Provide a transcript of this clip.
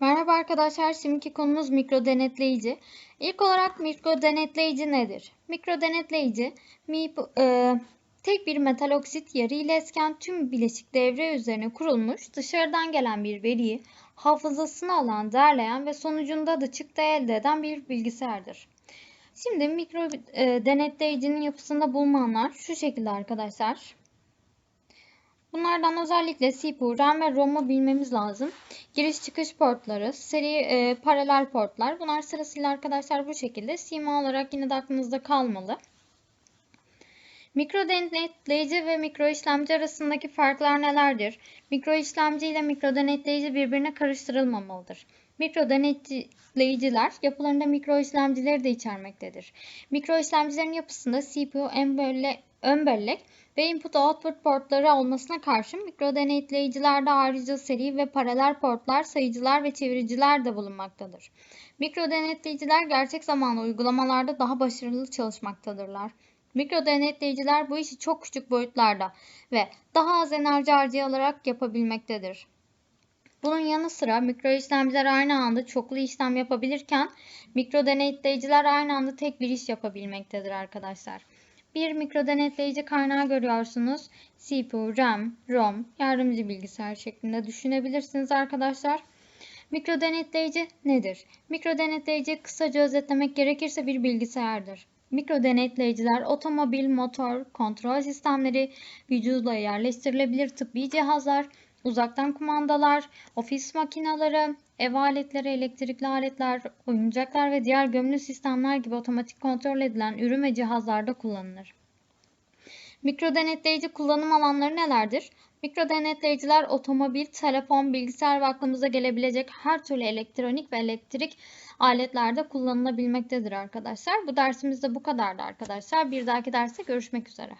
Merhaba arkadaşlar, şimdiki konumuz mikro denetleyici. İlk olarak mikro denetleyici nedir? Mikro denetleyici, MIP, e, tek bir metal oksit yarı iletken tüm bileşik devre üzerine kurulmuş, dışarıdan gelen bir veriyi hafızasına alan, derleyen ve sonucunda da çıktı elde eden bir bilgisayardır. Şimdi mikro e, denetleyicinin yapısında bulunanlar şu şekilde arkadaşlar. Bunlardan özellikle CPU, RAM ve ROM'u bilmemiz lazım. Giriş çıkış portları, seri e, paralel portlar. Bunlar sırasıyla arkadaşlar bu şekilde. Sima olarak yine de aklınızda kalmalı. Mikro denetleyici ve mikro işlemci arasındaki farklar nelerdir? Mikro işlemci ile mikro denetleyici birbirine karıştırılmamalıdır. Mikro denetleyiciler yapılarında mikro işlemcileri de içermektedir. Mikro işlemcilerin yapısında CPU, ön bellek, ön bellek ve input-output portları olmasına karşın mikro denetleyicilerde ayrıca seri ve paralel portlar, sayıcılar ve çeviriciler de bulunmaktadır. Mikro denetleyiciler gerçek zamanlı uygulamalarda daha başarılı çalışmaktadırlar. Mikro denetleyiciler bu işi çok küçük boyutlarda ve daha az enerji harcayarak yapabilmektedir. Bunun yanı sıra mikro işlemciler aynı anda çoklu işlem yapabilirken mikro denetleyiciler aynı anda tek bir iş yapabilmektedir arkadaşlar. Bir mikro denetleyici kaynağı görüyorsunuz. CPU, RAM, ROM, yardımcı bilgisayar şeklinde düşünebilirsiniz arkadaşlar. Mikro denetleyici nedir? Mikro denetleyici kısaca özetlemek gerekirse bir bilgisayardır. Mikro denetleyiciler otomobil, motor, kontrol sistemleri, vücuda yerleştirilebilir tıbbi cihazlar, uzaktan kumandalar, ofis makineleri, ev aletleri, elektrikli aletler, oyuncaklar ve diğer gömülü sistemler gibi otomatik kontrol edilen ürün ve cihazlarda kullanılır. Mikro denetleyici kullanım alanları nelerdir? Mikro denetleyiciler otomobil, telefon, bilgisayar ve aklımıza gelebilecek her türlü elektronik ve elektrik aletlerde kullanılabilmektedir arkadaşlar. Bu dersimizde bu kadardı arkadaşlar. Bir dahaki derste görüşmek üzere.